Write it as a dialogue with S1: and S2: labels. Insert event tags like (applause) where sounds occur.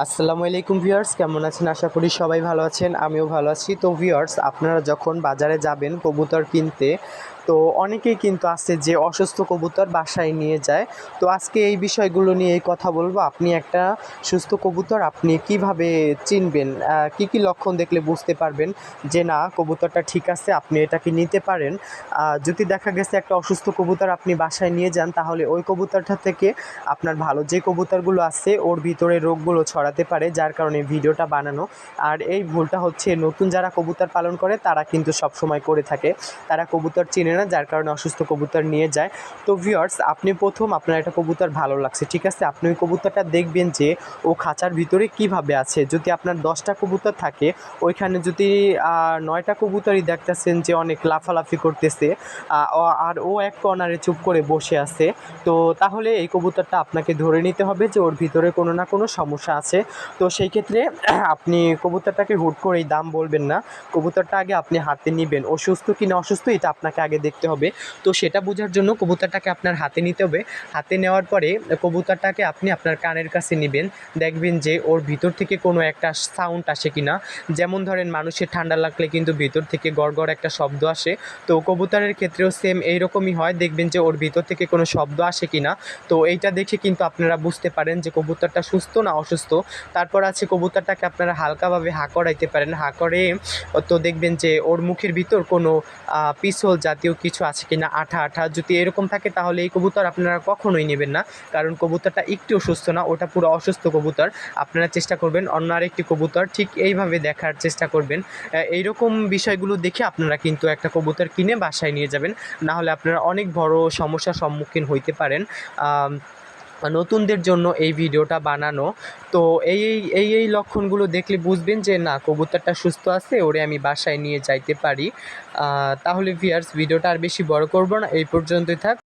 S1: আসসালামু আলাইকুম ভিউয়ার্স, কেমন আছেন? আশা করি সবাই ভালো আছেন, আমিও ভালো আছি। তো ভিউয়ার্স, আপনারা যখন বাজারে যাবেন কবুতর কিনতে তো অনেকেই কিন্তু আছে যে অসুস্থ কবুতর বাসায় নিয়ে যায়। তো আজকে এই বিষয়গুলো নিয়ে কথা বলব। আপনি একটা সুস্থ কবুতর আপনি কীভাবে চিনবেন? কি কি লক্ষণ দেখলে বুঝতে পারবেন যে না, কবুতরটা ঠিক আছে, আপনি এটাকে নিতে পারেন। যদি দেখা গেছে একটা অসুস্থ কবুতর আপনি বাসায় নিয়ে যান, তাহলে ওই কবুতরটা থেকে আপনার ভালো যে কবুতরগুলো আছে, ওর ভিতরে রোগগুলো ছড়াতে পারে, যার কারণে ভিডিওটা বানানো। আর এই ভুলটা হচ্ছে নতুন যারা কবুতর পালন করে, তারা কিন্তু সব সময় করে থাকে। তারা কবুতর চিনে না, যার কারণে অসুস্থ কবুতর নিয়ে যায়। তো ভিউয়ার্স আপনি প্রথম আপনার একটা কবুতর ভালো লাগছে, ঠিক আছে? আপনি ওই কবুতরটা দেখবেন যে ও খাঁচার ভিতরে কীভাবে আছে। যদি আপনার দশটা কবুতর থাকে, ওইখানে যদি নয়টা কবুতরই দেখতেছেন যে অনেক লাফালাফি করতেছে আর ও এক কর্নারে চুপ করে বসে আছে, তো তাহলে এই কবুতরটা আপনাকে ধরে নিতে হবে যে ওর ভিতরে কোনো না কোনো সমস্যা আছে। তো সেই ক্ষেত্রে (clears throat) আপনি কবুতরটাকে হুট করেই দাম বলবেন না। কবুতরটা আগে আপনি হাতে নেবেন। অসুস্থ কি না অসুস্থ, এটা আপনাকে আগে দেখতে হবে। তো সেটা বোঝার জন্য কবুতরটাকে আপনার হাতে নিতে হবে। হাতে নেওয়ার পরে কবুতরটাকে আপনি আপনার কানের কাছে নেবেন। দেখবেন যে ওর ভিতর থেকে কোনো একটা সাউন্ড আসে কিনা। যেমন ধরেন মানুষের ঠান্ডা লাগলে কিন্তু ভিতর থেকে গড় একটা শব্দ আসে। তো কবুতরের ক্ষেত্রেও সেম এইরকমই হয়। দেখবেন যে ওর ভিতর থেকে কোনো শব্দ আসে কিনা। তো এইটা দেখে কিন্তু আপনারা বুঝতে পারেন যে কবুতরটা সুস্থ না অসুস্থ। তারপর আছে কবুতরটাকে আপনারা হালকাভাবে হা করাইতে পারেন। হা করে তো দেখবেন যে ওর মুখের ভিতর কোনো পিসল পিছল জাতীয় কিছু আছে কিনা, আঠা আঠা যদি এরকম থাকে তাহলে এই কবুতর আপনারা কখনোই নেবেন না। কারণ কবুতরটা একটু অসুস্থ না, ওটা পুরো অসুস্থ কবুতর। আপনারা চেষ্টা করবেন অন্য আরেকটি কবুতর ঠিক এইভাবে দেখার চেষ্টা করবেন। এইরকম বিষয়গুলো দেখে আপনারা কিন্তু একটা কবুতর কিনে বাসায় নিয়ে যাবেন। না হলে আপনারা অনেক বড় সমস্যার সম্মুখীন হইতে পারেন। নতুনদের জন্য এই ভিডিওটা বানানো। তো এই এই এই লক্ষণগুলো দেখলে বুঝবেন যে, না, কবুতরটা সুস্থ আছে, ওরে আমি বাসায় নিয়ে যাইতে পারি। তাহলে ভিয়ার্স, ভিডিওটা আর বেশি বড় করব না, এই পর্যন্তই থাক।